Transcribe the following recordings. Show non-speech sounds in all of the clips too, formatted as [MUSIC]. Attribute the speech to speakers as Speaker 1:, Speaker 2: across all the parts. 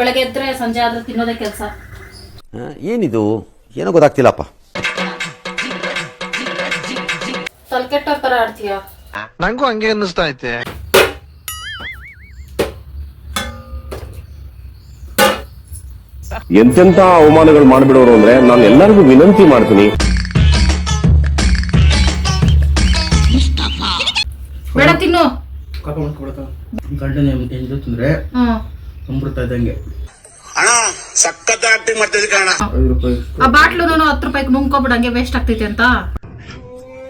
Speaker 1: ಬೆಳಗ್ಗೆ ಎದ್ರೆ ಸಂಜೆ ಆದ್ರೆ ತಿನ್ನೋದೇ ಕೆಲಸ.
Speaker 2: ಏನಿದು? ಏನೋ ಗೊತ್ತಾಗ್ತಿಲ್ಲಪ್ಪ.
Speaker 1: ತಲೆಕೆಟ್ಟ ತರ ಆಡ್ತೀಯ?
Speaker 3: ನಂಗೂ ಹಂಗೆ ಅನ್ನಿಸ್ತಾ ಐತೆ.
Speaker 4: ಎಂತೆಂತ ಅವಮಾನಗಳು ಮಾಡ್ಬಿಡೋರು ಅಂದ್ರೆ ನಾನು ಎಲ್ಲರಿಗೂ ವಿನಂತಿ ಮಾಡ್ತೀನಿ.
Speaker 1: ಬೇಡ ತಿನ್ನು.
Speaker 5: ಕಾಪ ಮಾಡ್ಕೊಡಕ ಗಂಡನ ತಿಂದ್ರೆ
Speaker 1: ಹ್ಮ್.
Speaker 5: ಅಮೃತ ಇದ್ದಂಗೆ
Speaker 6: ಅಣ್ಣ ಸಖತ್ ಆಕ್ಟಿಂಗ್ ಮಾಡ್ತಿದ್ದೆ ಕಣ
Speaker 5: ಐದು ರೂಪಾಯಿ
Speaker 1: ಆ ಬಾಟ್ಲು ನಾನು ಹತ್ತು ರೂಪಾಯಿಗೆ ನುಂಗ್ಕೊಬಿಡ ಹಂಗೆ ವೇಸ್ಟ್ ಆಗ್ತೈತೆ ಅಂತ.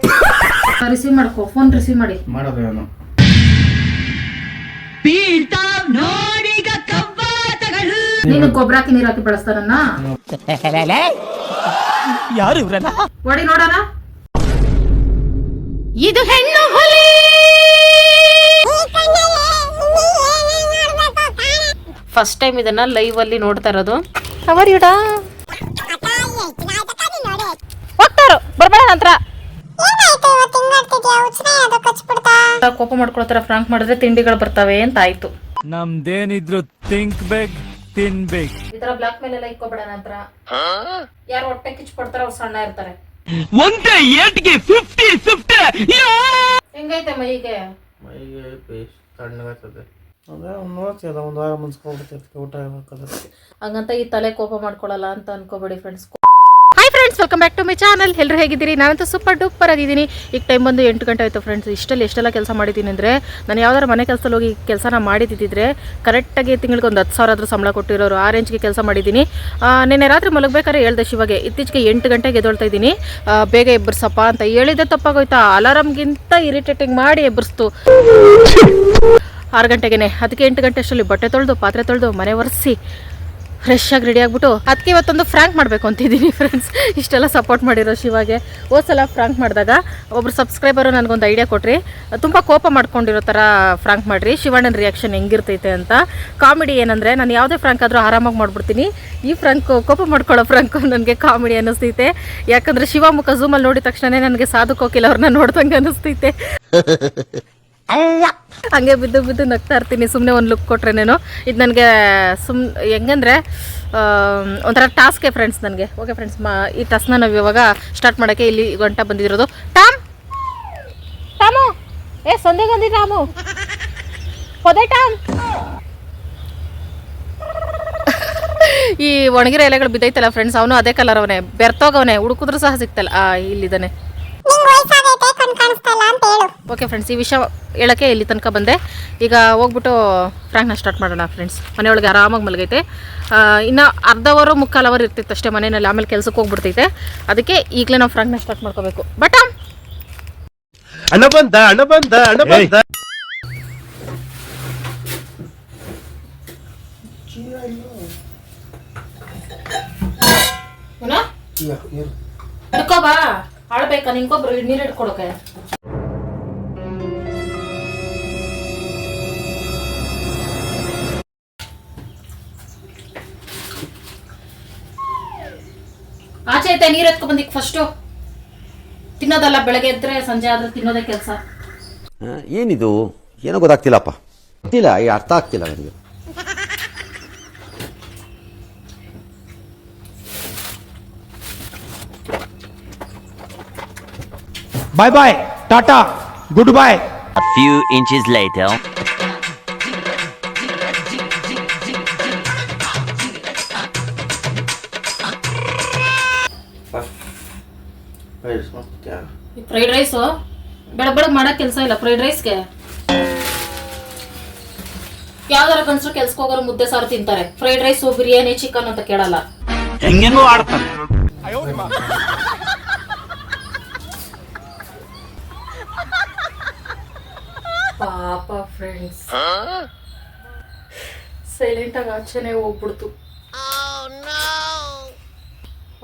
Speaker 1: [LAUGHS] ರಿಸೀವ್ ಮಾಡ್ಕೋ ಫೋನ್ ರಿಸೀವ್ ಮಾಡಿ.
Speaker 5: ಮಾಡೋದು ನಾನು
Speaker 1: ನೀನು ಗೊಬ್ಬರ ಹಾಕಿ ನೀರ್ ಹಾಕಿ ಬೆಳೆಸ್ತಾರನ್ನ
Speaker 7: ಯಾರು ಇವ್ರಲ್ಲ
Speaker 1: ನೋಡೋಣ.
Speaker 8: ಇದು ಹೆಣ್ಣು ಹುಲಿ
Speaker 1: ಫಸ್ಟ್ ಟೈಮ್ ಇದನ್ನ ಲೈವ್ ಅಲ್ಲಿ ನೋಡ್ತಾ ಇರೋದು.
Speaker 8: ಅವರಿಡ ಹೋಗ್ತಾರು? ಬರ್ಬೇಡ ನಂತರ.
Speaker 1: ಕೋಪ ಮಾಡ್ಕೊಳ್ತಾರ ಫ್ರಾಂಕ್ ಮಾಡಿದ್ರೆ ತಿಂಡಿಗಳು ಬರ್ತವೆ ಅಂತ ಆಯ್ತು.
Speaker 7: ನಮ್ದೇನಿದ್ರು ತಿಂಕ್ ಬೇಕ್ ತಿನ್ಬೇಕು
Speaker 1: ಈ ತರ ಬ್ಲಾಕ್ ಮೇಲೆ ಎಲ್ಲ ಇಕ್ಕೋಬೇಡ ನಂತರ. ಯಾರು ಹೊಟ್ಟೆ ಕಿಚ್ ಕೊಡ್ತಾರ ಅವ್ರು ಸಣ್ಣ ಇರ್ತಾರೆ.
Speaker 7: ಒಂದೇ ಏಟ್ಗೆ ಫಿಫ್ಟಿ ಫಿಫ್ಟಿ
Speaker 1: ಹೆಂಗೈತೆ ಮೈಗೆ?
Speaker 5: ಮೈಗೆ ಪೇಸ್ಟ್ ತಣ್ಣಗಾಗ್ತದೆ. ಅದೇ ನೋಡ್ತೀವಿ ಒಂದು ವಾರ ಊಟ ಹಾಕೋದಕ್ಕೆ
Speaker 1: ಹಂಗಂತ ಈ ತಲೆ ಕೋಪ ಮಾಡ್ಕೊಳ್ಳೋಲ್ಲ ಅಂತ ಅನ್ಕೋಬೇಡಿ friends
Speaker 8: hi friends welcome back to my channel ಎಲ್ಲರೂ ಹೇಗಿದ್ದೀರಿ? ನಾನಂತೂ ಸೂಪರ್ ಡೂಪರ್ ಆಗಿದ್ದೀನಿ. ಈಗ ಟೈಮ್ ಬಂದು ಎಂಟು ಗಂಟೆ ಆಯಿತು ಫ್ರೆಂಡ್ಸ್ ಇಷ್ಟಲ್ಲಿ ಎಷ್ಟೆಲ್ಲ ಕೆಲಸ ಮಾಡಿದ್ದೀನಿ ಅಂದರೆ ನಾನು ಯಾವ್ದಾರು ಮನೆ ಕೆಲಸದಲ್ಲಿ ಹೋಗಿ ಕೆಲಸನ ಮಾಡಿದ್ದಿದ್ರೆ ಕರೆಕ್ಟಾಗಿ ತಿಂಗಳಿಗೆ ಒಂದು ಹತ್ತು ಸಾವಿರ ಆದರೂ ಸಂಬಳ ಕೊಟ್ಟಿರೋರು ಆ ರೇಂಜ್ಗೆ ಕೆಲಸ ಮಾಡಿದ್ದೀನಿ. ನಿನ್ನೆ ರಾತ್ರಿ ಮಲಗಬೇಕಾದ್ರೆ ಹೇಳ್ದೆ ಶಿವಗೆ ಇತ್ತೀಚೆಗೆ ಎಂಟು ಗಂಟೆಗೆ ಎದ್ದೊಳ್ತಾ ಇದ್ದೀನಿ. ಬೇಗ ಎಬ್ಬರ್ಸಪ್ಪ ಅಂತ ಹೇಳಿದ್ದೆ ತಪ್ಪಾಗೋಯ್ತಾ. ಅಲಾರಾಮ್ಗಿಂತ ಇರಿಟೇಟಿಂಗ್ ಮಾಡಿ ಎಬ್ಬರಿಸ್ತು ಆರು ಗಂಟೆಗೆನೆ. ಅದಕ್ಕೆ ಎಂಟು ಗಂಟೆ ಅಷ್ಟರಲ್ಲಿ ಬಟ್ಟೆ ತೊಳೆದು, ಪಾತ್ರೆ ತೊಳೆದು, ಮನೆ ಒರೆಸಿ ಫ್ರೆಶ್ ಆಗಿ ರೆಡಿ ಆಗಿಬಿಟ್ಟು ಅದಕ್ಕೆ ಇವತ್ತೊಂದು ಫ್ರಾಂಕ್ ಮಾಡಬೇಕು ಅಂತಿದ್ದೀನಿ ಫ್ರೆಂಡ್ಸ್ ಇಷ್ಟೆಲ್ಲ ಸಪೋರ್ಟ್ ಮಾಡಿರೋ ಶಿವಾಗೆ. ಸಲ ಫ್ರಾಂಕ್ ಮಾಡಿದಾಗ ಒಬ್ರು ಸಬ್ಸ್ಕ್ರೈಬರು ನನಗೊಂದು ಐಡಿಯಾ ಕೊಟ್ರಿ. ತುಂಬ ಕೋಪ ಮಾಡ್ಕೊಂಡಿರೋ ಥರ ಫ್ರಾಂಕ್ ಮಾಡಿರಿ. ಶಿವಣ್ಣನ ರಿಯಾಕ್ಷನ್ ಹೆಂಗಿರ್ತೈತೆ ಅಂತ. ಕಾಮಿಡಿ ಏನಂದರೆ, ನಾನು ಯಾವುದೇ ಫ್ರಾಂಕ್ ಆದರೂ ಆರಾಮಾಗಿ ಮಾಡ್ಬಿಡ್ತೀನಿ. ಈ ಫ್ರಾಂಕ್ ಕೋಪ ಮಾಡ್ಕೊಳ್ಳೋ ಫ್ರಾಂಕ್ ನನಗೆ ಕಾಮಿಡಿ ಅನ್ನಿಸ್ತೈತೆ. ಯಾಕಂದರೆ ಶಿವ ಮುಖ ಝೂಮಲ್ಲಿ ನೋಡಿದ ತಕ್ಷಣ ನನಗೆ ಸಾಧು ಕೋಕಿಲ್ ಅವ್ರನ್ನ ನೋಡ್ದಂಗೆ ಅನ್ನಿಸ್ತೈತೆ. [LAUGHS] ಹಂಗೆ ಬಿದ್ದು ಬಿದ್ದು ನಗ್ತಾ ಇರ್ತೀನಿ. ಸುಮ್ಮನೆ ಒಂದು ಲುಕ್ ಕೊಟ್ರೇನೇನು ಇದು ನನಗೆ ಸುಮ್ ಹೆಂಗಂದ್ರೆ ಒಂಥರ ಟಾಸ್ಕೆ ಫ್ರೆಂಡ್ಸ್ ನನಗೆ. ಓಕೆ ಫ್ರೆಂಡ್ಸ್ ಮಾ ಈ ಟಾಸ್ಕ್ನ ನಾವು ಇವಾಗ ಸ್ಟಾರ್ಟ್ ಮಾಡೋಕ್ಕೆ ಇಲ್ಲಿ ಗಂಟ ಬಂದಿರೋದು. ಟಾಮ್! ಟಾಮು! ಏ ಸಂಧೆ ಗಂದಿ ಟಾಮು. ಹೋದೆ ಟಾಮ್. ಈ ಒಣಗಿರೋ ಎಲೆಗಳು ಬಿದ್ದೈತಲ್ಲ ಫ್ರೆಂಡ್ಸ್ ಅವನು ಅದೇ ಕಲರ್ ಅವನೇ. ಬೆರ್ತೋಗವನೇ ಹುಡುಕಿದ್ರು ಸಹ ಸಿಗ್ತಲ್ಲ. ಆ ಇಲ್ಲಿದ್ದಾನೆ. ಓಕೆ ಫ್ರೆಂಡ್ಸ್ ಈ ವಿಷಯ ಹೇಳೋಕ್ಕೆ ಇಲ್ಲಿ ತನಕ ಬಂದೆ. ಈಗ ಹೋಗ್ಬಿಟ್ಟು ಫ್ರಾಂಕ್ನ ಸ್ಟಾರ್ಟ್ ಮಾಡೋಣ ಫ್ರೆಂಡ್ಸ್ ಮನೆಯೊಳಗೆ ಆರಾಮಾಗಿ ಮಲಗೈತೆ. ಇನ್ನು ಅರ್ಧ ಅವರ್ ಮುಕ್ಕಾಲು ಅವರ್ ಇರ್ತಿತ್ತು ಅಷ್ಟೇ ಮನೆಯಲ್ಲಿ ಆಮೇಲೆ ಕೆಲಸಕ್ಕೆ ಹೋಗ್ಬಿಡ್ತೈತೆ. ಅದಕ್ಕೆ ಈಗಲೇ ನಾವು ಫ್ರಾಂಕ್ನ ಸ್ಟಾರ್ಟ್ ಮಾಡ್ಕೋಬೇಕು. ಬಟ್
Speaker 4: ಅಣ್ಣ ಬಂದ ಅಣ್ಣ ಬಂದ ಅಣ್ಣ ಬಂದ
Speaker 1: ಬಾ. ಆಳ್ಬೇಕಾ ನಿನ್ಗೊಬ್ರು ನೀರು ಹಿಡ್ಕೊಡಕ್ಕೆ ಆಚೆ ಐತೆ, ನೀರು ಎತ್ಕೊ ಬಂದಿಕ್ ಫಸ್ಟು ತಿನ್ನೋದಲ್ಲ, ಬೆಳಗ್ಗೆ ಎದ್ರೆ, ಸಂಜೆ ಆದ್ರೆ ತಿನ್ನೋದೇ ಕೆಲಸ.
Speaker 2: ಏನಿದು? ಏನೋ ಗೊತ್ತಾಗ್ತಿಲ್ಲಪ್ಪ. ಗೊತ್ತಿಲ್ಲ ಅರ್ಥ ಆಗ್ತಿಲ್ಲ ನನಗೆ.
Speaker 7: Bye bye tata goodbye
Speaker 9: A few inches later.
Speaker 1: Fried rice ಬೆಳಗ್ ಬೆಳಗ್ ಮಾಡಕ್ ಕೆಲಸ ಇಲ್ಲ ಫ್ರೈಡ್ ರೈಸ್ಗೆ ಯಾವ್ದಾರ ಕನ್ಸ್ರು ಕೆಲ್ಸಕ್ಕೆ ಹೋಗೋರು ಮುದ್ದೆ ಸಾರು ತಿಂತಾರೆ. ಫ್ರೈಡ್ ರೈಸ್ ಬಿರಿಯಾನಿ ಚಿಕನ್ ಅಂತ ಕೇಳಲ್ಲ.
Speaker 7: ಹೆಂಗೆಂಗೋ ಆಡ್ತಾನೆ.
Speaker 1: ಪಾಪ ಫ್ರೆಂಡ್ಸ್ ಸೈಲೆಂಟ್ ಆಗಿ ಆಚೆನೆ ಹೋಗ್ಬಿಡ್ತು.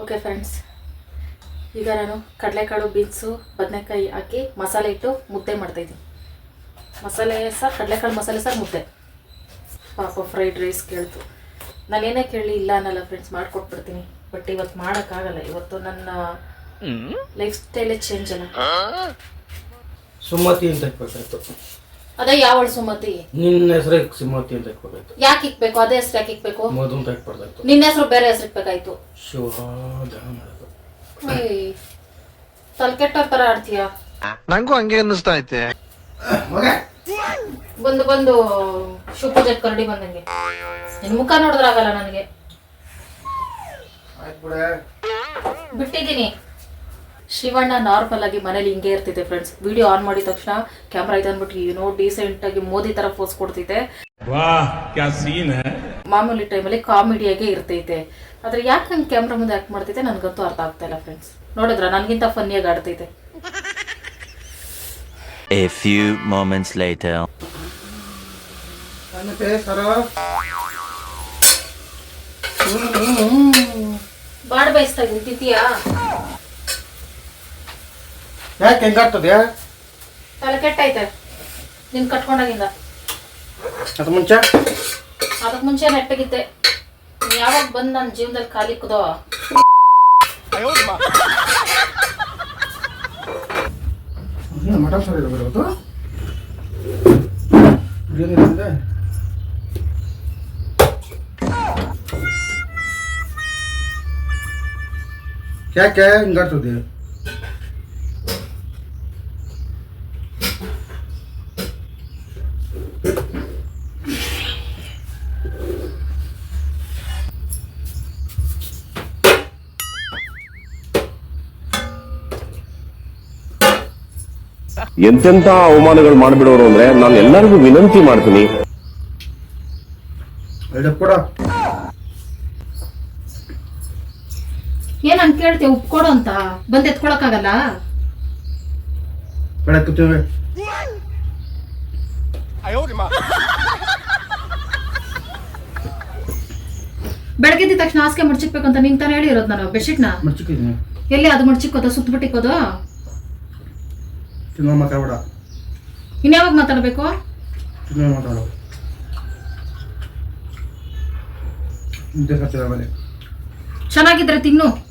Speaker 1: ಓಕೆ ಫ್ರೆಂಡ್ಸ್ ಈಗ ನಾನು ಕಡಲೆಕಾಳು ಬೀನ್ಸು ಬದನೆಕಾಯಿ ಹಾಕಿ ಮಸಾಲೆ ಇಟ್ಟು ಮುದ್ದೆ ಮಾಡ್ತಾಯಿದ್ದೀನಿ ಮಸಾಲೆ ಸಾರು ಕಡಲೆಕಾಳು ಮಸಾಲೆ ಸಾರು ಮುದ್ದೆ. ಪಾಪ ಫ್ರೈಡ್ ರೈಸ್ ಕೇಳ್ತು. ನಾನೇನೇ ಕೇಳಿ ಇಲ್ಲ ಅನ್ನಲ್ಲ ಫ್ರೆಂಡ್ಸ್ ಮಾಡಿಕೊಟ್ಬಿಡ್ತೀನಿ. ಬಟ್ ಇವತ್ತು ಮಾಡೋಕ್ಕಾಗಲ್ಲ. ಇವತ್ತು ನನ್ನ ಲೈಫ್ ಸ್ಟೈಲೇ ಚೇಂಜ್ ಅಲ್ಲ.
Speaker 5: ಸುಮತಿ ಅಂತ ಇಟ್ಬೇಕಾಯ್ತು
Speaker 8: ಅದೇ ಯಾವ ಸುಮತಿ?
Speaker 5: ನಿನ್ನ ಹೆಸರು ಸುಮತಿ ಅಂತ ಇಟ್ಕೋಬೇಕು.
Speaker 8: ಯಾಕೆ ಇಕ್ಬೇಕು? ಅದೇ ಹೆಸರು ಯಾಕೆ ಇಕ್ಬೇಕು?
Speaker 5: ಮಧು ಅಂತ ಇಟ್ಬಾರ್ದಾಯ್ತು
Speaker 8: ನಿನ್ನ ಹೆಸರು ಬೇರೆ ಹೆಸರು ಇಕ್ಬೇಕಾಯ್ತು ತಲ್ಕೆಟ್ಟ ತರ ಆಡ್ತೀಯ?
Speaker 3: ನಂಗೂ ಹಂಗೆ ಅನ್ನಿಸ್ತಾ ಐತೆ.
Speaker 8: ಬಂದು ಬಂದು ಶಿವ ಪೂಜೆ ಕರಡಿ ಬಂದಂಗೆ. ನಿನ್ ಮುಖ ನೋಡಿದ್ರಾಗಲ್ಲ ನನಗೆ. ಬಿಟ್ಟಿದ್ದೀನಿ. ಶಿವಣ್ಣ ನಾರ್ಮಲ್ ಆಗಿ ಮನೇಲಿ ಹಿಂಗೆ ಇರ್ತಿದೆ ಫ್ರೆಂಡ್ಸ್ ವಿಡಿಯೋ ಆನ್ ಮಾಡಿದ ತಕ್ಷಣ ಕ್ಯಾಮ್ರಾ ಇದೆ ಅಂದ್ಬಿಟ್ಟು ಏನೋ ಡೀಸೆಂಟ್ ಆಗಿ ಮೋದಿ ತರ ಫೋಸ್ ಕೊಡ್ತಿದೆ. ಮಾಮೂಲಿ ಟೈಮಲ್ಲಿ ಕಾಮಿಡಿಯಾಗೆ ಇರ್ತೈತೆ. ಆದ್ರೆ ಯಾಕೆ ನಂಗೆ ಕ್ಯಾಮ್ರಾ ಮುಂದೆ ಆಕ್ಟ್ ಮಾಡ್ತಿದ್ದೆ ನನ್ಗಂತೂ ಅರ್ಥ ಆಗ್ತಾ ಇಲ್ಲ ಫ್ರೆಂಡ್ಸ್ ನೋಡಿದ್ರ ನನಗಿಂತ ಫನ್ನಿಯಾಗಿ ಆಡ್ತೈತೆ
Speaker 10: A few moments later.
Speaker 8: ಬಾಡ್ ಬಯಸ್ತಾ ಇದ್ದೀನಿ ತಿಂತೀಯಾ
Speaker 5: ಯಾಕೆ ಹೆಂಗಾಗ್ತದೆ
Speaker 8: ತಲೆ ಕೆಟ್ಟೈತೆ. ನಿನ್ ಕಟ್ಕೊಂಡಾಗಿಂದ.
Speaker 5: ಅದು ಮುಂಚೆ?
Speaker 8: ಅದಕ್ಕೆ ಮುಂಚೆ ನೆಟ್ಟಗಿದ್ದೆ. ನೀನ್ ಯಾವಾಗ ಬಂದು ನನ್ನ ಜೀವನದಲ್ಲಿ ಖಾಲಿ ಕುದೋ?
Speaker 5: ಮಟನ್ ಸಾರು ಬರೋದು ಬಿರಿಯಾನಿ ಇದೆ ಯಾಕೆ ಹಿಂಗಾಗ್ತದೆ
Speaker 11: ಎಂತೆಂತ ಅವಮಾನಗಳು ಮಾಡ್ಬಿಡೋರು ಅಂದ್ರೆ ನಾನು ಎಲ್ಲರಿಗೂ ವಿನಂತಿ ಮಾಡ್ತೀನಿ.
Speaker 8: ಏನ್ ಅಂತ ಕೇಳ್ತೀಯ? ಉಪ್ಕೊಡು ಅಂತ. ಬಂದ್ ಎತ್ಕೊಳಕ್ಕಾಗಲ್ಲ? ಬೆಳಗ್ಗೆ ತಕ್ಷಣ ಹಾಸಿಗೆ ಮುಡ್ಚಿಕ್ಬೇಕಂತ ಅಂತ ನಿಂಗ್ ತಾನೇ ಹೇಳಿ ಇರೋದು ನಾನು ಬೆಡ್ಶೀಟ್ನ? ಎಲ್ಲಿ ಅದು ಮುಡ್ಚಿಕ್ಕೋದ ಸುತ್ತ ಬಿಟ್ಟಿಕ್ಕೋದು
Speaker 5: ತಿನ್ನೋ ಮಾತಾಡಬೇಡ.
Speaker 8: ಇನ್ಯಾವಾಗ ಮಾತಾಡಬೇಕು?
Speaker 5: ತಿನ್ನೋ ಮಾತಾಡೋ.
Speaker 8: ಚೆನ್ನಾಗಿದ್ರೆ ತಿನ್ನು.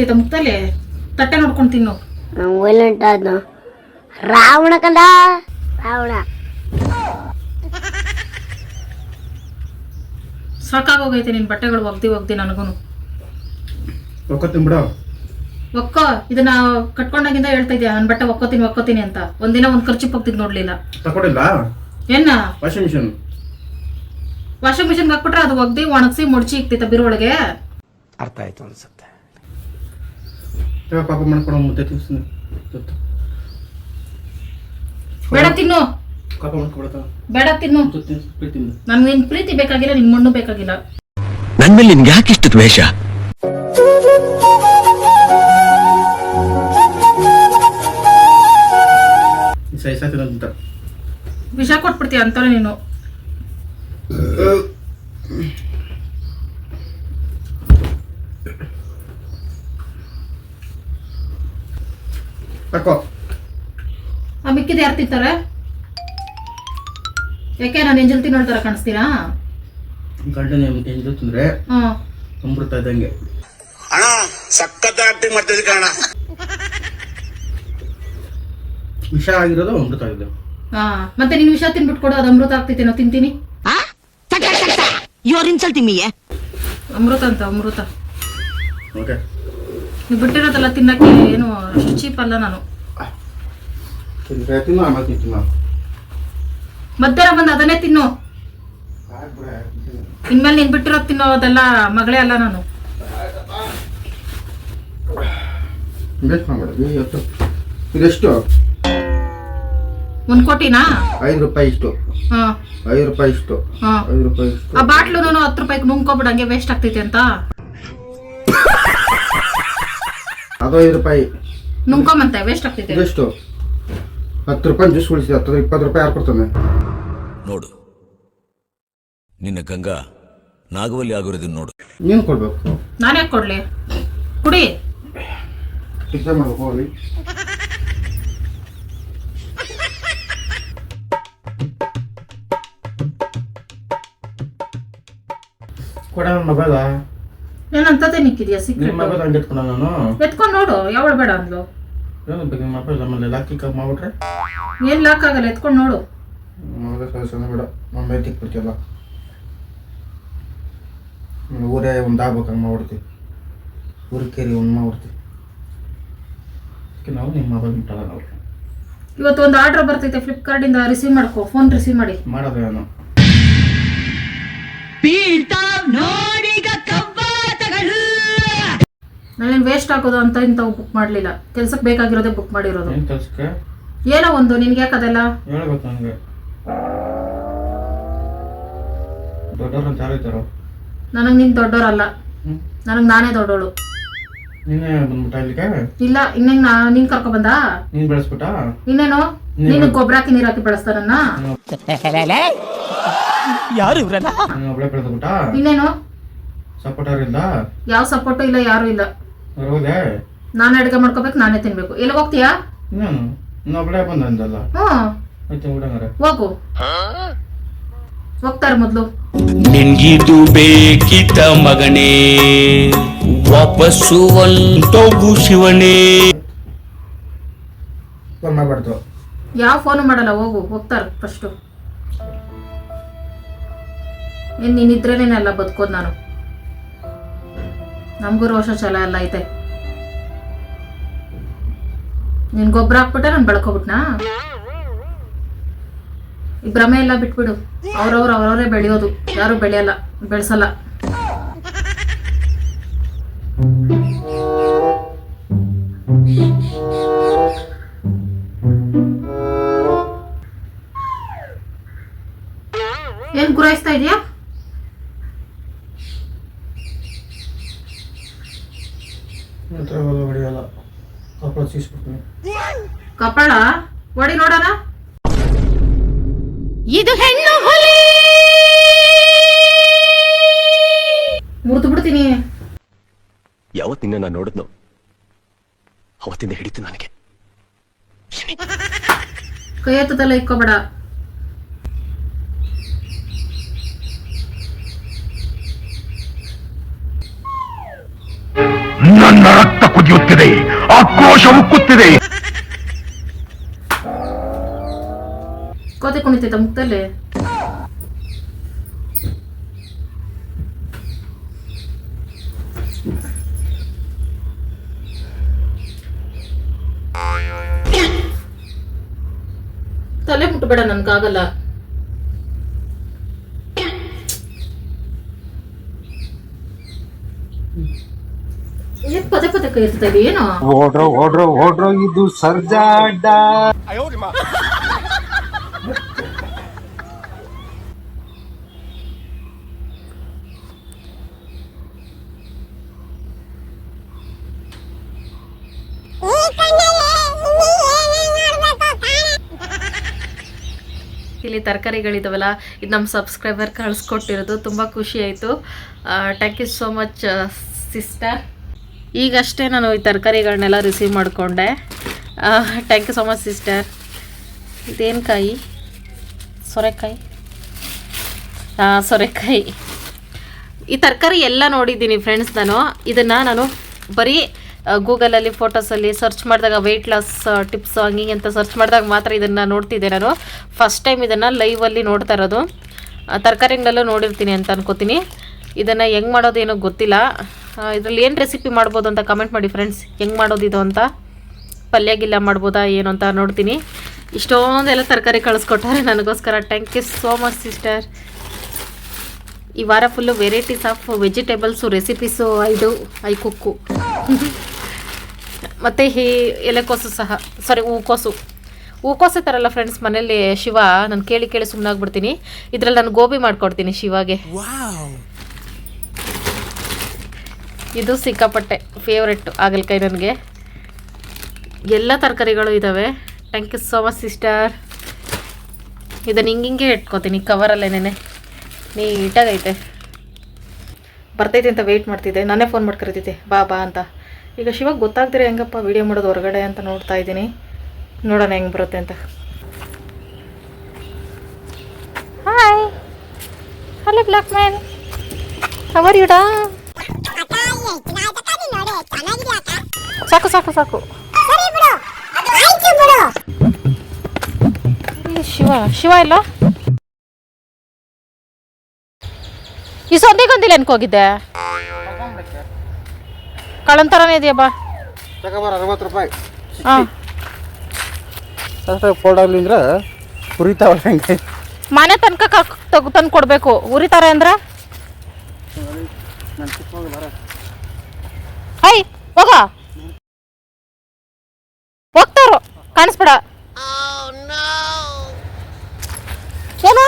Speaker 8: ಕುಣಿತೈತ ಮುಕ್ತಲ್ಲಿ ತಟ್ಟೆ ನೋಡ್ಕೊಂಡು ತಿನ್ನು.
Speaker 12: ವೈಲೆಂಟ್ ಆದ್ನು ರಾವಣ ಕಂದ? ರಾವಣ.
Speaker 8: ಸಾಕಾಗೋಗೈತೆ ನಿನ್ ಬಟ್ಟೆಗಳು ಒಗ್ದಿ ಒಗ್ದಿ ನನಗೂನು.
Speaker 5: ಒಕ್ಕೊತ್ತೀನಿ ಬಿಡ.
Speaker 8: ಒಕ್ಕ ಇದನ್ನ ಕಟ್ಕೊಂಡಾಗಿಂದ ಹೇಳ್ತಾ ಇದ್ಯಾ? ನನ್ ಬಟ್ಟೆ ಒಕ್ಕೋತೀನಿ ಒಕ್ಕೋತೀನಿ ಅಂತ. ಒಂದಿನ ಒಂದ್ ಖರ್ಚು ಹೋಗ್ತಿದ್ ನೋಡ್ಲಿಲ್ಲ.
Speaker 5: ತಕೊಂಡಿಲ್ಲ
Speaker 8: ಏನ?
Speaker 5: Washing machine.
Speaker 8: ವಾಷಿಂಗ್ ಮಿಷಿನ್ಗೆ ಹಾಕ್ಬಿಟ್ರೆ ಅದು ಒಗ್ದಿ ಒಣಗಿಸಿ ಮುಡ್ಚಿ ಇಕ್ತಿತ್ತ ಬಿರುವೊಳಗೆ.
Speaker 13: ಅರ್ಥ ಆಯ್ತು ಅನ್ಸುತ್ತೆ.
Speaker 5: ಪಾಪ ಮಾಡ್ಕೊಂಡು ಮುದ್ದೆ ತಿನ್ಸ್ತೀನಿ.
Speaker 8: ಬೇಡ ತಿನ್ನು.
Speaker 5: ಪಾಪ ಮಾಡ್ಕೊಬಿಡ್ತಾನೆ.
Speaker 8: ಬೇಡ ತಿನ್ನು.
Speaker 5: ಪ್ರೀತಿ
Speaker 8: ನನ್ಗೆ ನಿನ್ ಪ್ರೀತಿ ಬೇಕಾಗಿಲ್ಲ ನಿನ್ ಮಣ್ಣು ಬೇಕಾಗಿಲ್ಲ.
Speaker 10: ನನ್ ಮೇಲೆ ನಿನ್ಗೆ ಯಾಕಿಷ್ಟು ದ್ವೇಷ?
Speaker 5: ಸೈ ಸಾಯ್ತೀನಿ ಅಂತ
Speaker 8: ವಿಷ ಕೊಟ್ಬಿಡ್ತೀಯ ಅಂತಾರೆ ನೀನು.
Speaker 5: ಹಾಕೋ.
Speaker 8: ಆ ಮಿಕ್ಕಿದ ಯಾರು ತಿಂತಾರೆ? ಯಾಕೆ ನಾನು ಎಂಜಲ್ ತಿನ್ನೋಳ್ ಥರ ಕಾಣಿಸ್ತೀರಾ?
Speaker 5: ಗಂಡನ ಎಂಜಲ್ ತಿಂದ್ರೆ
Speaker 8: ಹ್ಮ್
Speaker 5: ಅಮೃತ ಇದ್ದಂಗೆ.
Speaker 6: ಅಣ್ಣ ಸಖತ್ ಆಕ್ಟಿಂಗ್ ಮಾಡ್ತಿದ್ದೆ ಕಣ
Speaker 5: ವಿಷ ಆಗಿರೋದು ಅಮೃತ ಆಗಿದೆ
Speaker 8: ಹಾ ಮತ್ತೆ ನೀನು ವಿಷ ತಿನ್ಬಿಟ್ಟು ಕೊಡು ಅದು ಅಮೃತ ಆಗ್ತೈತೆ ನಾವು ತಿಂತೀನಿ.
Speaker 12: ಯು ಆರ್ ಇನ್ಸಲ್ಟಿಂಗ್ ಮೀ
Speaker 8: ಅಮೃತ ಅಂತ ಅಮೃತ.
Speaker 5: ಓಕೆ
Speaker 8: ನೀವು ಬಿಟ್ಟಿರೋದೆಲ್ಲ ತಿನ್ನಕ್ಕೆ ಏನು ಅಷ್ಟು ಚೀಪ್ ಅಲ್ಲ ನಾನು.
Speaker 5: ತಿಂದ್ರೆ ತಿನ್ನು ಆಮೇಲೆ ತಿಂತೀನಿ ನಾನು.
Speaker 8: ಮಧ್ಯಾಹ್ನ ಬಂದು ಅದನ್ನೇ ತಿನ್ನು. ಇನ್ಮೇಲೆ ನೀನ್ ಬಿಟ್ಟಿರೋದು ತಿನ್ನೋದೆಲ್ಲ ಮಗಳೇ ಅಲ್ಲ ನಾನು.
Speaker 5: ಬೇಕು ಮಾಡ್ಬೇಡ ಇವತ್ತು ಇದೆಷ್ಟು?
Speaker 8: ಒಂದ್ ಕೋಟಿನಾ?
Speaker 5: ಐದು ರೂಪಾಯಿ ಇಷ್ಟು.
Speaker 8: ಹಾ.
Speaker 5: ಐದು ರೂಪಾಯಿ ಇಷ್ಟು.
Speaker 8: ಹಾ.
Speaker 5: ಐದು ರೂಪಾಯಿ ಇಷ್ಟು.
Speaker 8: ಆ ಬಾಟ್ಲು ಹತ್ತು ರೂಪಾಯಿಗೆ ನುಂಗ್ಕೊಬಿಡಂಗೆ ವೇಸ್ಟ್ ಆಗ್ತೈತೆ ಅಂತ.
Speaker 5: ಅದು ಐದು ರೂಪಾಯಿ.
Speaker 8: ನುಂಗ್ಕೊಂಬಂತೆ ವೇಸ್ಟ್ ಆಗ್ತೈತೆ
Speaker 5: ಎಷ್ಟು ಹತ್ತು ರೂಪಾಯಿ ಜ್ಯೂಸ್ ಉಳಿಸಿ ಹತ್ತು ಇಪ್ಪತ್ತು ರೂಪಾಯಿ ಯಾರು ಕೊಡ್ತಾನೆ?
Speaker 9: ನೋಡು. ನಿನ್ನ ಗಂಗಾ ನಾಗವಲ್ಲಿ ಆಗಿರೋದನ್ನ ನೋಡು.
Speaker 5: ನೀನು ಕೊಡ್ಬೇಕು.
Speaker 8: ನಾನು ಯಾಕೆ ಕೊಡ್ಲಿ? ಕುಡಿ.
Speaker 5: ಟಿಕ್ಕ ಮಾಡ್ಬೇಕು ಹೋಗಿ ಕೊಡ ಮೊಬೈಲ.
Speaker 8: ಏನು ಅಂತದೇ ನಿಕ್ಕಿದ್ಯಾ
Speaker 5: ನಿಮ್ಮ
Speaker 8: ಸೀಕ್ರೆಟ್
Speaker 5: ಮೊಬೈಲ್ ಹಂಗೆ ಎತ್ಕೊಂಡ ನಾನು.
Speaker 8: ಎತ್ಕೊಂಡು ನೋಡು ಯಾವಳು ಬೇಡ ಅಂದ್ಲು.
Speaker 5: ಏನು ಬೇಕು ನಿಮ್ಮ ಮೊಬೈಲ್ ಆಮೇಲೆ ಲಾಕಿ ಕಪ್ ಮಾಡ್ಬಿಟ್ರೆ?
Speaker 8: ಏನು ಲಾಕ್ ಆಗಲ್ಲ ಎತ್ಕೊಂಡು ನೋಡು.
Speaker 5: ಮೊಬೈಲ್ ಕಳ್ಸೋಣ ಬೇಡ. ಮೊಬೈಲ್ ತಿಕ್ಬಿಡ್ತೀವಲ್ಲ ಆಮೇಲೆ ಊರೇ ಒಂದು ಆಗ್ಬೇಕು ಹಂಗೆ ಮಾಡ್ಬಿಡ್ತೀವಿ ಊರಿಗೆ ಕೇರಿ ಒಂದು ಮಾಡ್ಬಿಡ್ತೀವಿ ಅದಕ್ಕೆ ನಾವು ನಿಮ್ಮ ಮೊಬೈಲ್ ಮುಟ್ಟಲ್ಲ ನಾವು.
Speaker 8: ಇವತ್ತು ಒಂದು ಆರ್ಡರ್ ಬರ್ತೈತೆ ಫ್ಲಿಪ್ಕಾರ್ಟಿಂದ ರಿಸೀವ್ ಮಾಡ್ಕೋ ಫೋನ್ ರಿಸೀವ್ ಮಾಡಿ.
Speaker 5: ಮಾಡೋದು ಏನು
Speaker 8: ನಾನೇನು ವೇಸ್ಟ್ ಹಾಕೋದು ಅಂತ ಇಂಥವು ಬುಕ್ ಮಾಡಲಿಲ್ಲ. ಕೆಲ್ಸಕ್ಕೆ ಬೇಕಾಗಿರೋದೇ ಬುಕ್ ಮಾಡಿರೋದು.
Speaker 5: ಏನು ಕೆಲ್ಸಕ್ಕೆ?
Speaker 8: ಏನೋ ಒಂದು ನಿನ್ಗೆ ಯಾಕದೆಲ್ಲ
Speaker 5: ಹೇಳ್ಬೇಕು ನನಗೆ. ದೊಡ್ಡವ್ರು ಅಂತ ಯಾರು ಇದ್ದಾರೋ
Speaker 8: ನನಗೆ ನೀನು ದೊಡ್ಡೋರಲ್ಲ.
Speaker 5: ಹ್ಞೂ
Speaker 8: ನನಗೆ ನಾನೇ ದೊಡ್ಡವಳು
Speaker 5: ನಿನ್ನೆ ಬಂದ್ಬಿಟ್ಟ ಇಲ್ಲಿಗೆ?
Speaker 8: ಇಲ್ಲ ಇನ್ನ ನಾ ನೀನು ಕರ್ಕೊ ಬಂದ?
Speaker 5: ನೀನು ಬೆಳೆಸ್ಬಿಟ್ಟ?
Speaker 8: ಇನ್ನೇನು? ನೀನು ಗೊಬ್ಬರ ಹಾಕಿ ನೀರು ಹಾಕಿ ಬೆಳೆಸ್ತಾರನ್ನ
Speaker 5: ನಾನು ಒಬ್ಬಳೆ ಬೆಳೆದ್ಬಿಟ್ಟ?
Speaker 8: ಇನ್ನೇನು?
Speaker 5: ಸಪೋರ್ಟರ್ ಇಲ್ಲ?
Speaker 8: ಯಾವ ಸಪೋರ್ಟು ಇಲ್ಲ ಯಾರು ಇಲ್ಲ.
Speaker 5: ಹೋದೆ
Speaker 8: ನಾನೇ ಅಡುಗೆ ಮಾಡ್ಕೋಬೇಕು ನಾನೇ ತಿನ್ಬೇಕು. ಎಲ್ಲಿ ಹೋಗ್ತೀಯಾ?
Speaker 5: ನೀನು ಅಂದಲ್ಲ.
Speaker 8: ಹ್ಞೂ. ಹೋಗು. ಹೋಗ್ತಾರೆ ಮೊದಲು.
Speaker 9: ನಿನ್ಗಿದು ಬೇಕಿತ ಮಗನೇ ವಾಪಸ್ಸು ಒಂದು ಶಿವನೇ.
Speaker 5: ಫೋನ್ ಮಾಡಬಾರ್ದು.
Speaker 8: ಯಾವ ಫೋನು ಮಾಡಲ್ಲ ಹೋಗು ಹೋಗ್ತಾರೆ ಫಸ್ಟು ಏನು ನೀನಿದ್ರೇನೆ ಎಲ್ಲ ಬದುಕೋದು ನಾನು. ನಮಗೂ ರೋಷ ಛಲ ಎಲ್ಲ ಐತೆ. ನೀನು ಗೊಬ್ಬರ ಹಾಕ್ಬಿಟ್ಟೆ, ನಾನು ಬೆಳ್ಕೊಬಿಟ್ನಾ? ಈ ಭ್ರಮೆ ಎಲ್ಲ ಬಿಟ್ಬಿಡು. ಅವ್ರವ್ರು ಅವ್ರವರೇ ಬೆಳೆಯೋದು. ಯಾರು ಬೆಳೆಯಲ್ಲ, ಬೆಳೆಸಲ್ಲ.
Speaker 11: ನಿನ್ನ ನಾನು ನೋಡಿದ್ನು. ಅವತ್ತಿಂದ ಹಿಡಿತು ನನಗೆ.
Speaker 8: ಕೈಯತ್ತದಲ್ಲ ಇಕ್ಕೋಬೇಡ.
Speaker 7: ನನ್ನ ರಕ್ತ ಕುದಿಯುತ್ತಿದೆ. ಆಕ್ರೋಶ ಉಕ್ಕುತ್ತಿದೆ.
Speaker 8: ಕೋತೆ ಕುಣಿತೈತ ಮುಕ್ತಲ್ಲಿ? ಮುಟ್ಟಬೇಡ ನನ್ಗಾಗಲ್ಲ. ಪದೇ ಪದೇ ಕೈ ಇರ್ತಾ ಇದೀಯ ಏನೋ
Speaker 4: ಓಡ್ರೋ ಓಡ್ರೋ ಓಡ್ರೋ ಇದು ಸರ್ಜಾಡ
Speaker 8: ಇಲ್ಲಿ ತರಕಾರಿಗಳಿದಾವಲ್ಲ, ಇದು ನಮ್ಮ ಸಬ್ಸ್ಕ್ರೈಬರ್ ಕಳಿಸ್ಕೊಟ್ಟಿರೋದು, ತುಂಬ ಖುಷಿ ಆಯಿತು. Thank you so much sister ಈಗಷ್ಟೇ ನಾನು ಈ ತರಕಾರಿಗಳನ್ನೆಲ್ಲ ರಿಸೀವ್ ಮಾಡಿಕೊಂಡೆ. Thank you so much sister ಇದೇನು ಕಾಯಿ? ಸೊರೆಕಾಯಿ? ಹಾಂ ಸೊರೆಕಾಯಿ. ಈ ತರಕಾರಿ ಎಲ್ಲ ನೋಡಿದ್ದೀನಿ ಫ್ರೆಂಡ್ಸ್ ನಾನು. ಇದನ್ನು ನಾನು ಬರೀ ಗೂಗಲಲ್ಲಿ ಫೋಟೋಸಲ್ಲಿ ಸರ್ಚ್ ಮಾಡಿದಾಗ ವೆಯ್ಟ್ ಲಾಸ್ ಟಿಪ್ಸ್ ಹಂಗೆ ಅಂತ ಸರ್ಚ್ ಮಾಡಿದಾಗ ಮಾತ್ರ ಇದನ್ನು ನೋಡ್ತಿದ್ದೆ ನಾನು. ಫಸ್ಟ್ ಟೈಮ್ ಇದನ್ನು ಲೈವಲ್ಲಿ ನೋಡ್ತಾ ಇರೋದು. ತರಕಾರಿಗಳಲ್ಲೂ ನೋಡಿರ್ತೀನಿ ಅಂತ ಅನ್ಕೋತೀನಿ. ಇದನ್ನು ಹೆಂಗೆ ಮಾಡೋದು ಏನೋ ಗೊತ್ತಿಲ್ಲ. ಇದರಲ್ಲಿ ಏನು ರೆಸಿಪಿ ಮಾಡ್ಬೋದು ಅಂತ ಕಮೆಂಟ್ ಮಾಡಿ ಫ್ರೆಂಡ್ಸ್ ಹೆಂಗೆ ಮಾಡೋದು ಇದು ಅಂತ. ಪಲ್ಯ ಗಿಲ್ಲ ಮಾಡ್ಬೋದಾ ಏನು ಅಂತ ನೋಡ್ತೀನಿ. ಇಷ್ಟೊಂದೆಲ್ಲ ತರಕಾರಿ ಕಳಿಸ್ಕೊಟ್ಟಾರೆ ನನಗೋಸ್ಕರ. Thank you so much sister ಈ ವಾರ full varieties of vegetables recipes ಐದು ಐ ಕುಕ್ಕು. [LAUGHS] ಮತ್ತು ಈ ಎಲೆಕೋಸು ಸಹ ಸಾರಿ ಹೂಕೋಸು ಹೂಕೋಸು ತರಲ್ಲ ಫ್ರೆಂಡ್ಸ್ ಮನೇಲಿ ಶಿವ ನಾನು ಕೇಳಿ ಕೇಳಿ ಸುಮ್ಮನಾಗ್ಬಿಡ್ತೀನಿ ಇದ್ರಲ್ಲಿ ನಾನು ಗೋಬಿ ಮಾಡ್ಕೊಡ್ತೀನಿ ಶಿವಾಗೆ. ಇದು ಸಿಕ್ಕಾಪಟ್ಟೆ ಫೇವ್ರೆಟ್ ಆಗಲ್ಕಾಯಿ ನನಗೆ. ಎಲ್ಲ ತರಕಾರಿಗಳು ಇದ್ದಾವೆ thank you so much sister ಇದನ್ನು ಹಿಂಗಿಂಗೆ ಹಿಂಗೆ ಇಟ್ಕೋತೀನಿ ಕವರಲ್ಲೇನೆ ನೀಟಾಗೈತೆ. ಬರ್ತೈತೆ ಅಂತ ವೆಯ್ಟ್ ಮಾಡ್ತಿದ್ದೆ. ನಾನೇ ಫೋನ್ ಮಾಡಿ ಕರಿತಿದ್ದೆ ಬಾ ಬಾ ಅಂತ. ಈಗ ಶಿವಾಗ ಗೊತ್ತಾಗ್ತಿರ ಹೆಂಗಪ್ಪ ವಿಡಿಯೋ ಮಾಡೋದು ಹೊರಗಡೆ ಅಂತ ನೋಡ್ತಾ ಇದ್ದೀನಿ. ನೋಡೋಣ ಹೆಂಗೆ ಬರುತ್ತೆ ಅಂತ. ಹಾಯ್ ಹಲೋ ಬ್ಲಾಕ್ ಮ್ಯಾನ್ ಅವರ್ ಯುಡಾ ಸಾಕು ಸಾಕು ಸಾಕು. ಶಿವ ಶಿವ ಇಲ್ಲ ಈ ಸೊಂದಿಗೊಂದಿಲ್ಲ ಅನ್ಕೋಗಿದ್ದೆ ಕಳನ್ ಥರನೇ ಇದೆಯಾ ಬಾ?
Speaker 5: ತಗೋಬಾರ ಅರವತ್ತು ರೂಪಾಯಿ.
Speaker 8: ಹಾಂ.
Speaker 5: ಫೋಲ್ಡ್ ಆಗಲಿ ಅಂದ್ರೆ ಹುರಿತಾವಲ್ಲ ಹೆಂಗೆ.
Speaker 8: ಮನೆ ತನಕ ತೆಗ್ ತಂದು ಕೊಡಬೇಕು. ಉರಿತಾರೆ ಅಂದ್ರೆ? ಹೈ ಹೋಗ. ಹೋಗ್ತಾರೋ ಕಾಣಿಸ್ಬೇಡ. ಏನು?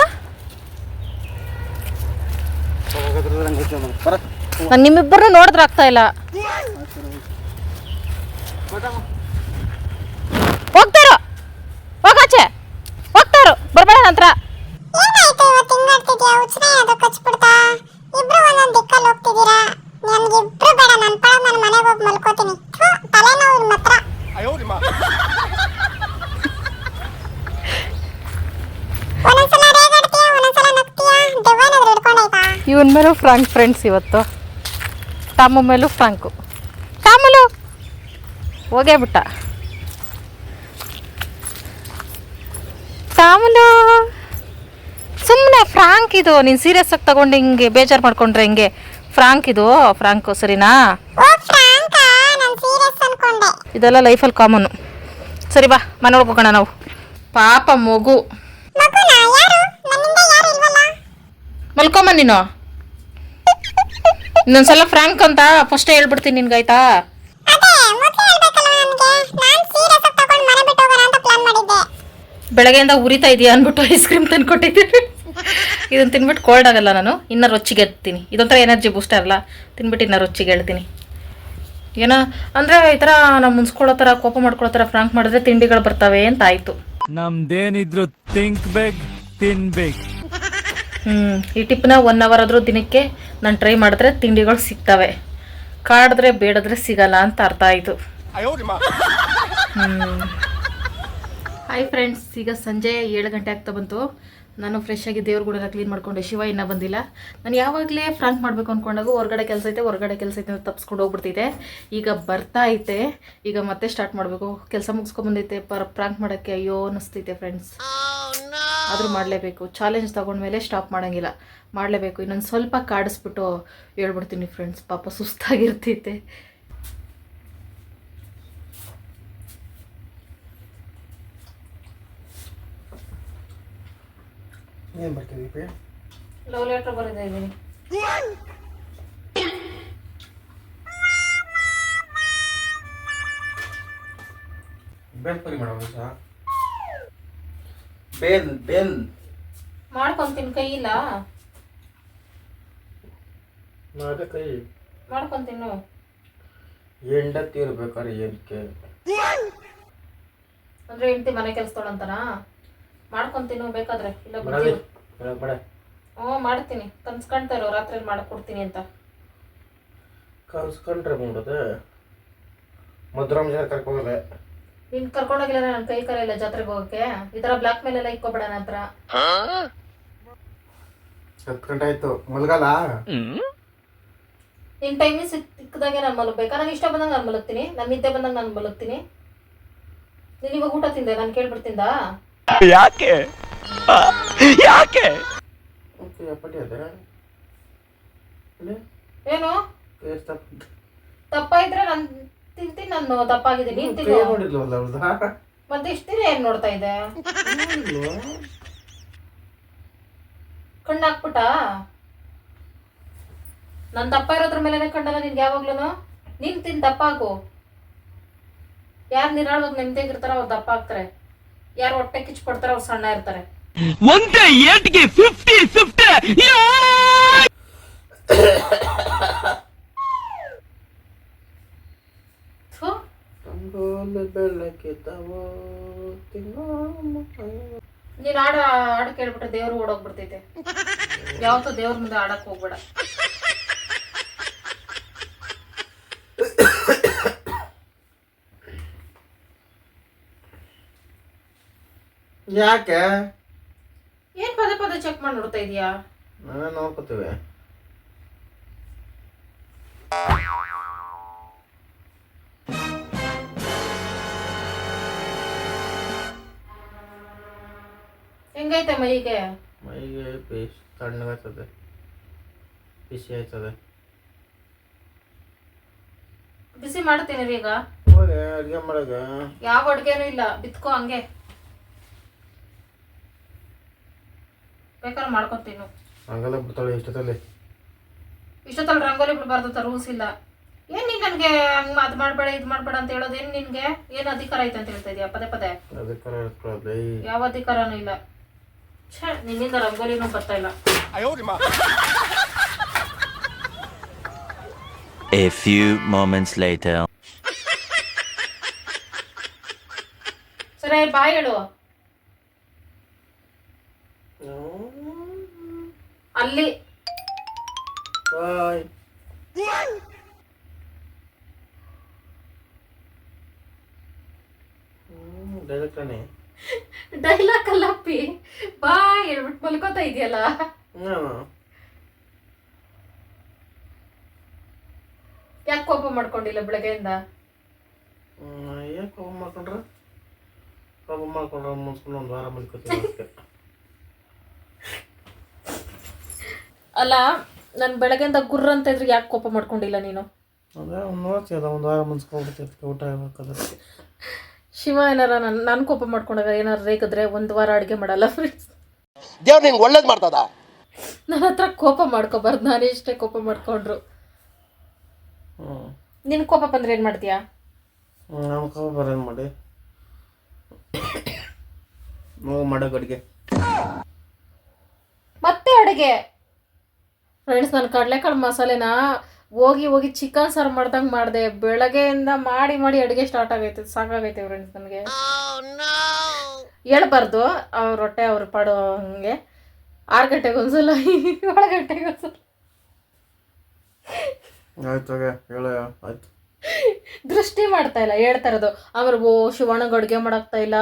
Speaker 5: ಬರ.
Speaker 8: ನಾನು ನಿಮ್ಮಿಬ್ಬರನ್ನ ನೋಡಿದ್ರೆ ಆಗ್ತಾ ಇಲ್ಲ. ಹೋಗ್ತಾರೋ? ಹೋಗಾಚೆ ಹೋಗ್ತಾರೋ? ಬರ್ಬೇಡ ನಂತರ
Speaker 14: ಏನಾಯ್ತು ಇವತ್ತು ಹಿಂಗಾಡ್ತಿದ್ಯಾ ಉಚ್ಚನ ಅದು ಕಚ್ಬಿಡ್ತಾ? ಇಬ್ರು ಒಂದೊಂದ್ ದಿಕ್ಕಲ್ಲಿ ಹೋಗ್ತಿದ್ದೀರಾ? ನನ್ಗಿಬ್ರು ಬೇಡ ನನ್ನ ಪಾಡ ನನ್ನ ಮನೆಗೆ ಹೋಗಿ ಮಲ್ಕೋತೀನಿ. ತಲೆನೋವು ಹಿಡ್ಕೊಂಡಾಯ್ತಾ?
Speaker 8: ಇವನ್ ಮೇಲೆ ಫ್ರಾಂಕ್ ಫ್ರೆಂಡ್ಸ್ ಇವತ್ತು. ಟಾಮು ಮೇಲೂ ಫ್ರಾಂಕು ಕಾಮಲು ಹೋಗೇ ಬಿಟ್ಟ. ಕಾಮಲು ಸುಮ್ಮನೆ ಫ್ರಾಂಕ್ ಇದು ನೀನು ಸೀರಿಯಸ್ ಆಗಿ ತಗೊಂಡು ಹಿಂಗೆ ಬೇಜಾರು ಮಾಡ್ಕೊಂಡ್ರೆ ಹಿಂಗೆ ಫ್ರಾಂಕ್ ಇದು ಫ್ರಾಂಕು ಸರಿನಾ? ಇದೆಲ್ಲ ಲೈಫಲ್ಲಿ ಕಾಮನ್ ಸರಿ ಬಾ ಮನೆ ಒಳಗೆ ಹೋಗೋಣ ನಾವು. ಪಾಪ ಮಗು. ಮಲ್ಕೊಂಬ ನೀನು. ಇನ್ನೊಂದ್ಸಲ ಫ್ರಾಂಕ್ ಅಂತ ಫಸ್ಟ್ ಹೇಳ್ಬಿಡ್ತೀನಿ ನಿನ್ಗಾಯ್ತಾ
Speaker 14: ಅದೇ ಮೊದ್ಲು ಹೇಳ್ಬೇಕಲ್ಲ ನನ್ಗೆ. ನಾನ್ ಸೀರಿಯಸ್ ಆಗಿ ತಗೊಂಡು ಮನೆ ಬಿಟ್ಟು ಹೋಗೋಣ ಅಂತ ಪ್ಲಾನ್ ಮಾಡಿದ್ದೆ.
Speaker 8: ಬೆಳಗ್ಗೆಯಿಂದ ಉರಿತಾ ಇದೆಯಾ ಅಂದ್ಬಿಟ್ಟು ಐಸ್ ಕ್ರೀಮ್ ತಂದು ಕೊಟ್ಟಿದ್ದೀನಿ. ಇದನ್ನು ತಿನ್ಬಿಟ್ಟು ಕೋಲ್ಡ್ ಆಗಲ್ಲ ನಾನು ಇನ್ನ ರೊಚ್ಚಿಗೆ ಎತ್ತೀನಿ. ಇದೊಂಥರ ಎನರ್ಜಿ ಬೂಸ್ಟರ್ ಅಲ್ಲ ತಿನ್ಬಿಟ್ಟು ಇನ್ನ ರೊಚ್ಚಿಗೆ ಹೇಳ್ತೀನಿ. ಏನೋ ಅಂದರೆ ಈ ಥರ ನಾವು ಮುನ್ಸ್ಕೊಳ್ಳೋ ಥರ ಕೋಪ ಮಾಡ್ಕೊಳ್ಳೋ ಥರ ಫ್ರಾಂಕ್ ಮಾಡಿದ್ರೆ ತಿಂಡಿಗಳು ಬರ್ತವೆ ಅಂತ ಆಯ್ತು.
Speaker 9: ನಮ್ದೇನಿದ್ರು ಥಿಂಕ್ ಬೇಕ್ ತಿನ್ಬೇಕು.
Speaker 8: ಹ್ಞೂ ಈ ಟಿಪ್ನ ಒನ್ ಅವರ್ ಆದರೂ ದಿನಕ್ಕೆ ನಾನು ಟ್ರೈ ಮಾಡಿದ್ರೆ ತಿಂಡಿಗಳು ಸಿಗ್ತವೆ. ಕಾಡಿದ್ರೆ ಬೇಡದ್ರೆ ಸಿಗಲ್ಲ ಅಂತ ಅರ್ಥ ಆಯಿತು. ಹಾಯ್ ಫ್ರೆಂಡ್ಸ್ ಈಗ ಸಂಜೆ ಏಳು ಗಂಟೆ ಆಗ್ತಾ ಬಂತು. ನಾನು ಫ್ರೆಶ್ ಆಗಿ ದೇವ್ರ ಗುಡಗ ಕ್ಲೀನ್ ಮಾಡ್ಕೊಂಡೆ. ಶಿವ ಇನ್ನೂ ಬಂದಿಲ್ಲ. ನಾನು ಯಾವಾಗಲೇ ಫ್ರಾಂಕ್ ಮಾಡಬೇಕು ಅಂದ್ಕೊಂಡಾಗ ಹೊರಗಡೆ ಕೆಲಸ ಐತೆ ಹೊರಗಡೆ ಕೆಲಸ ಐತೆ ಅಂತ ತಪ್ಸ್ಕೊಂಡು ಹೋಗ್ಬಿಡ್ತಿದ್ದೆ. ಈಗ ಬರ್ತಾ ಐತೆ. ಈಗ ಮತ್ತೆ ಸ್ಟಾರ್ಟ್ ಮಾಡಬೇಕು. ಕೆಲಸ ಮುಗಿಸ್ಕೊಂಡ್ಬಂದೈತೆ ಪರ್ ಫ್ರಾಂಕ್ ಮಾಡೋಕ್ಕೆ ಅಯ್ಯೋ ಅನ್ನಿಸ್ತೈತೆ ಫ್ರೆಂಡ್ಸ್ ಆದರೂ ಮಾಡಲೇಬೇಕು. ಚಾಲೆಂಜ್ ತಗೊಂಡ್ಮೇಲೆ ಸ್ಟಾಪ್ ಮಾಡೋಂಗಿಲ್ಲ. ಮಾಡಲೇಬೇಕು. ಇನ್ನೊಂದು ಸ್ವಲ್ಪ ಕಾಡಿಸ್ಬಿಟ್ಟು ಹೇಳ್ಬಿಡ್ತೀನಿ ಫ್ರೆಂಡ್ಸ್ ಪಾಪ ಸುಸ್ತಾಗಿರ್ತೈತೆ.
Speaker 5: ಏನು ಬರ್ತಿದ್ದೀವಿ
Speaker 8: ಲವ್ ಲೆಟ್ರ್ ಬರೆದಿದ್ದೀನಿ ಇದ್ದೀನಿ.
Speaker 5: ಬೇಲ್ ಪರಿ ಮಾಡೋದು ಸಹ ಬೇಲ್ ಬೆನ್
Speaker 8: ಮಾಡ್ಕೊಂತೀನಿ ಕೈ ಇಲ್ಲ
Speaker 5: ಮಾಡ ಕೈ.
Speaker 8: ಮಾಡ್ಕೊಂತೀನಿ
Speaker 5: ಹೆಂಡತಿ ಇರ್ಬೇಕಾದ್ರೆ ಏನಕ್ಕೆ
Speaker 8: ಅಂದ್ರೆ ಹೆಂಡತಿ ಮನೆ ಕೆಲಸದೊಳಂತನಾ ಮಾಡ್ಕೊಂತೀನಿ ಬೇಕಾದ್ರೆ. ಇಲ್ಲ ಬರ್ತೀನಿ
Speaker 5: ಬೇಡ
Speaker 8: ಹ್ಞೂ ಮಾಡ್ತೀನಿ. ಕನ್ಸ್ಕೊಂತಾ ಇರೋ ರಾತ್ರಿ ಮಾಡ್ಕೊಡ್ತೀನಿ ಅಂತ.
Speaker 5: ಕನ್ಸ್ಕೊಂಡ್ರೆ ಮಾಡೋದು. ಮಧುರಾಮ್ ಜನ ಕರ್ಕೋಗಲ್ಲ
Speaker 8: ನೀನ್ ಕರ್ಕೊಂಡೋಗಿಲ್ಲ ನನ್ನ ಕೈ ಕರ ಇಲ್ಲ ಜಾತ್ರೆಗೆ ಹೋಗಕ್ಕೆ. ಈ ತರ ಬ್ಲಾಕ್ ಮೇಲ್ ಎಲ್ಲ ಇಕ್ಕೋಬೇಡ ನನ್ನ ಹತ್ರ.
Speaker 5: ಹತ್ತು ಗಂಟೆ ಆಯ್ತು. ಮಲ್ಗಲ್ಲ?
Speaker 8: ನಿನ್ ಟೈಮಿಂಗ್ ಸಿಕ್ಕದಾಗೆ ನಾನು ಮಲಗಬೇಕು. ನಾನು ಇಷ್ಟ ಬಂದಾಗ ನಾನು ಮಲಗ್ತೀನಿ. ನನ್ನ ನಿದ್ದೆ ಬಂದಾಗ ನಾನು ಮಲಗ್ತೀನಿ. ನೀನು ಇವಾಗ ಊಟ ತಿಂದೆ ನಾನು ಕೇಳ್ಬಿಡ್ತಿಂದ?
Speaker 9: ಯಾಕೆ? ಯಾಕೆ?
Speaker 5: ಓಕೆ ಅಪ್ಪಟಿ ಅದ.
Speaker 8: ಏನು?
Speaker 5: ತಪ್ಪ
Speaker 8: ಇದ್ರೆ ನಾನು ತಿಂತೀನಿ ನಾನು ದಪ್ಪ ಆಗಿದ್ದೀನಿ ನೀನ್
Speaker 5: ಕೈ
Speaker 8: ತಿನ್ನು
Speaker 5: ನೋಡಿಲ್ವಲ್ಲ ಅವ್ರದ್ದು
Speaker 8: ಮತ್ತೆ ಇಷ್ಟ ದಿನ ಏನ್ ನೋಡ್ತಾ ಇದೆ ಕಣ್ಣು ಹಾಕ್ಬಿಟ್ಟ? ನನ್ ದಪ್ಪ ಇರೋದ್ರ ಮೇಲೆ ಕಣ್ಣಲ್ಲ ನಿನ್ಗೆ ಯಾವಾಗ್ಲೂ ನೀನ್ ತಿನ್ ದಪ್ಪ ಹಾಕು ಯಾರ ನಿರಾಳವಾಗಿ ನೆಮ್ಮದಿಯಾಗಿರ್ತಾರ ಅವ್ರು ದಪ್ಪ ಆಗ್ತಾರೆ ಯಾರು ಹೊಟ್ಟೆ ಕಿಚ್ ಕೊಡ್ತಾರ ಅವ್ರು ಸಣ್ಣ ಇರ್ತಾರೆ.
Speaker 9: ಒಂದೇ ಏಟ್ಗೆ ಫಿಫ್ಟಿ ಫಿಫ್ಟಿ
Speaker 5: ರಂಗೋಲಿ ಬೆಳಕಿತವೋ
Speaker 8: ನೀನು ಆಡ ಆಡ ಕೇಳ್ಬಿಟ್ರೆ ದೇವ್ರು ಓಡೋಗ್ಬಿಡ್ತೈತೆ. ಯಾವತ್ತೂ ದೇವ್ರ ಮುಂದೆ ಆಡಕ್ ಹೋಗ್ಬೇಡ.
Speaker 5: ಯಾಕೆ?
Speaker 8: ಏನ್ ಪದೇ ಪದೇ ಚೆಕ್ ಮಾಡಿ ನೋಡ್ತಾ ಇದೀಯಾ?
Speaker 5: ನಾವೇ ನೋಡ್ಕೋತೀವಿ.
Speaker 8: ಹೆಂಗೈತೆ ಮೈಗೆ
Speaker 5: ಮೈಗೆ ಪೇಸ್ಟ್ ತಣ್ಣಗಾಗ್ತದೆ ಬಿಸಿ ಆಯ್ತದೆ.
Speaker 8: ಬಿಸಿ ಮಾಡ್ತೀನಿ ರೀ ಈಗ.
Speaker 5: ಹೋಗಿ ಅಡುಗೆ
Speaker 8: ಯಾವ ಅಡುಗೆನೂ ಇಲ್ಲ ಬಿತ್ಕೋ ಹಂಗೆ. ಬೇಕಾದ್ರೆ ಮಾಡ್ಕೊತೀನಿ
Speaker 5: ಹಂಗಲ್ಲ ಬಿಡ್ತಾಳೆ ಇಷ್ಟೊತ್ತಲ್ಲಿ.
Speaker 8: ಇಷ್ಟೊತ್ತಲ್ಲಿ ರಂಗೋಲಿ ಬಿಡಬಾರ್ದು ರೂಲ್ಸ್ ಇಲ್ಲ. ಏನ್ ನೀನ್ ನನ್ಗೆ ಹಂಗ್ ಅದ್ ಮಾಡ್ಬೇಡ ಇದ್ ಮಾಡ್ಬೇಡ ಅಂತ ಹೇಳೋದು ಏನ್ ನಿನ್ಗೆ? ಏನ್ ಅಧಿಕಾರ ಐತೆ ಅಂತ ಹೇಳ್ತಾ ಇದೀಯ? ಪದೇ ಪದೇ.
Speaker 5: ಅಧಿಕಾರ
Speaker 8: ಯಾವ ಅಧಿಕಾರನೂ ಇಲ್ಲ. ಛೇ ನಿನ್ನಿಂದ ರಂಗೋಲಿನೂ ಬರ್ತಾ ಇಲ್ಲ.
Speaker 10: A few moments later.
Speaker 8: ಸರಿ ಬಾಯ್ ಹೇಳು. ಅಲ್ಲಿ.
Speaker 5: ಬಾಯ್. ಡೈರೆಕ್ಟಾನೆ
Speaker 8: ಡೈಲಾಗ್ ಅಲ್ಲಪ್ಪಿ ಬಾ ಹೇಳ್ಬಿಟ್ಟು ಮಲ್ಕೋತಾ ಇದೆಯಲ್ಲ. ಯಾಕೆ ಕೋಪ ಮಾಡ್ಕೊಂಡಿಲ್ಲ ಬೆಳಗ್ಗೆಯಿಂದ?
Speaker 5: ಏನು ಕೋಪ ಮಾಡ್ಕೊಂಡ್ರೆ? ಕೋಪ ಮಾಡ್ಕೊಂಡ್ರೆ ಮುನ್ಸ್ಕೊಂಡು ಒಂದು ವಾರ ಮಲ್ಕೋತೀನಿ
Speaker 8: ಅಲ್ಲ ನಾನು ಬೆಳಗ್ಗೆಯಿಂದ ಗುರ್ರ ಅಂತ ಇದ್ರೆ ಯಾಕೆ ಕೋಪ ಮಾಡ್ಕೊಂಡಿಲ್ಲ ನೀನು?
Speaker 5: ಅಂದ್ರೆ ಒಂದು ಅದ ಒಂದು ವಾರ ಮುನ್ಸ್ಕೊಂಡ್ಬಿಡ್ತೀವಿ ಊಟ ಆಗ್ಬೇಕಾದ್ರೆ
Speaker 8: ಶಿವ ಏನಾರ ನನ್ ನಾನು ಕೋಪ ಮಾಡ್ಕೊಂಡಾಗ ಏನಾರ ರೇಗಿದ್ರೆ ಒಂದು ವಾರ ಅಡುಗೆ ಮಾಡಲ್ಲ ಫ್ರೆಂಡ್ಸ್
Speaker 3: ದೇವ್ರು ನಿಂಗೆ ಒಳ್ಳೇದ್ ಮಾಡ್ತದ?
Speaker 8: ನನ್ನ ಹತ್ರ ಕೋಪ ಮಾಡ್ಕೋಬಾರ್ದು ನಾನು ಇಷ್ಟೇ ಕೋಪ ಮಾಡ್ಕೊಂಡ್ರು. ನಿನ್ ಕೋಪ ಬಂದ್ರೆ ಏನು ಮಾಡ್ತೀಯಾ?
Speaker 5: ಬರೋದು ಮಾಡಿ? ನಾವು ಅಡುಗೆ.
Speaker 8: ಮತ್ತೆ ಅಡುಗೆ. ಫ್ರೆಂಡ್ಸ್ ನಾನು ಕಡಲೆಕಾಳು ಮಸಾಲೆನ ಹೋಗಿ ಹೋಗಿ ಚಿಕನ್ ಸಾರು ಮಾಡ್ದಂಗೆ ಮಾಡಿದೆ. ಬೆಳಗ್ಗೆಯಿಂದ ಮಾಡಿ ಮಾಡಿ ಅಡುಗೆ ಸ್ಟಾರ್ಟ್ ಆಗೈತೆ ಸಾಕಾಗೈತೆ ಫ್ರೆಂಡ್ಸ್ ನನಗೆ. ಹೇಳ್ಬಾರ್ದು ಅವ್ರ ಹೊಟ್ಟೆ ಅವ್ರು ಪಾಡು ಹಂಗೆ. ಆರು ಗಂಟೆಗೆ ಒಂದ್ಸಲ ಏಳು ಗಂಟೆಗೆ ಒಂದ್ಸಲ. ದೃಷ್ಟಿ ಮಾಡ್ತಾ ಇಲ್ಲ ಹೇಳ್ತಾ ಇರೋದು ಆಮೇಲೆ ಓ ಶಿವಣ್ಣಗೆ ಅಡುಗೆ ಮಾಡಾಕ್ತಾ ಇಲ್ಲ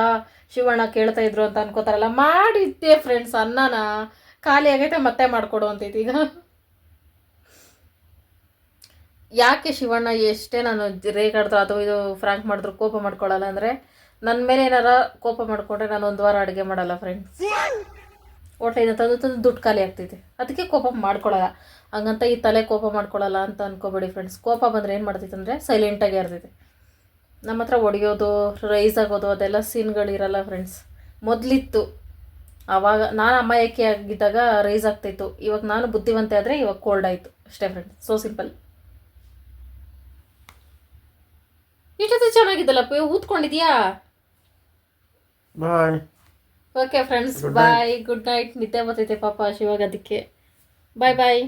Speaker 8: ಶಿವಣ್ಣ ಕೇಳ್ತಾ ಇದ್ರು ಅಂತ ಅನ್ಕೋತಾರಲ್ಲ ಮಾಡಿದ್ದೆ ಫ್ರೆಂಡ್ಸ್ ಅನ್ನನ. ಖಾಲಿ ಆಗೈತೆ ಮತ್ತೆ ಮಾಡ್ಕೊಡು ಅಂತೈತಿ ಈಗ ಯಾಕೆ ಶಿವಣ್ಣ ಎಷ್ಟೇ ನಾನು ರೇಗಾಡಿದ್ರು ಅದು ಇದು ಫ್ರಾಂಕ್ ಮಾಡಿದ್ರು ಕೋಪ ಮಾಡ್ಕೊಳ್ಳಲ್ಲ ಅಂದರೆ ನನ್ನ ಮೇಲೆ ಏನಾರ ಕೋಪ ಮಾಡಿಕೊಂಡ್ರೆ ನಾನು ಒಂದು ವಾರ ಅಡುಗೆ ಮಾಡಲ್ಲ ಫ್ರೆಂಡ್ಸ್ ಹೊಟ್ಟೆಯಿಂದ ತಂದು ತಂದು ದುಡ್ಡು ಖಾಲಿ ಆಗ್ತೈತೆ. ಅದಕ್ಕೆ ಕೋಪ ಮಾಡ್ಕೊಳ್ಳಲ್ಲ ಹಂಗಂತ ಈ ತಲೆ ಕೋಪ ಮಾಡ್ಕೊಳ್ಳಲ್ಲ ಅಂತ ಅನ್ಕೋಬೇಡಿ ಫ್ರೆಂಡ್ಸ್ ಕೋಪ ಬಂದರೆ ಏನು ಮಾಡ್ತೈತೆ ಅಂದರೆ ಸೈಲೆಂಟಾಗಿ ಇರ್ತೈತೆ. ನಮ್ಮ ಹತ್ರ ಒಡೆಯೋದು ರೈಸ್ ಆಗೋದು, ಅದೆಲ್ಲ ಸೀನ್ಗಳಿರಲ್ಲ ಫ್ರೆಂಡ್ಸ್ ಮೊದಲಿತ್ತು. ಆವಾಗ ನಾನು ಅಮಾಯಕಿ ಆಗಿದ್ದಾಗ ರೈಸ್ ಆಗ್ತಾಯಿತ್ತು ಇವಾಗ ನಾನು ಬುದ್ಧಿವಂತೆ ಆದರೆ ಇವಾಗ ಕೋಲ್ಡ್ ಆಯಿತು. ಅಷ್ಟೇ ಫ್ರೆಂಡ್ಸ್ ಸೋ ಸಿಂಪಲ್ ಇಷ್ಟೊತ್ತು ಚೆನ್ನಾಗಿದ್ದಲ್ಲಪ್ಪ ಊದ್ಕೊಂಡಿದ್ಯಾ?
Speaker 5: Bye.
Speaker 8: Okay friends bye good night ನಿದ್ದೆ ಬರ್ತೈತೆ ಪಾಪ ಶಿವಾಗ ಅದಕ್ಕೆ. ಬಾಯ್ ಬಾಯ್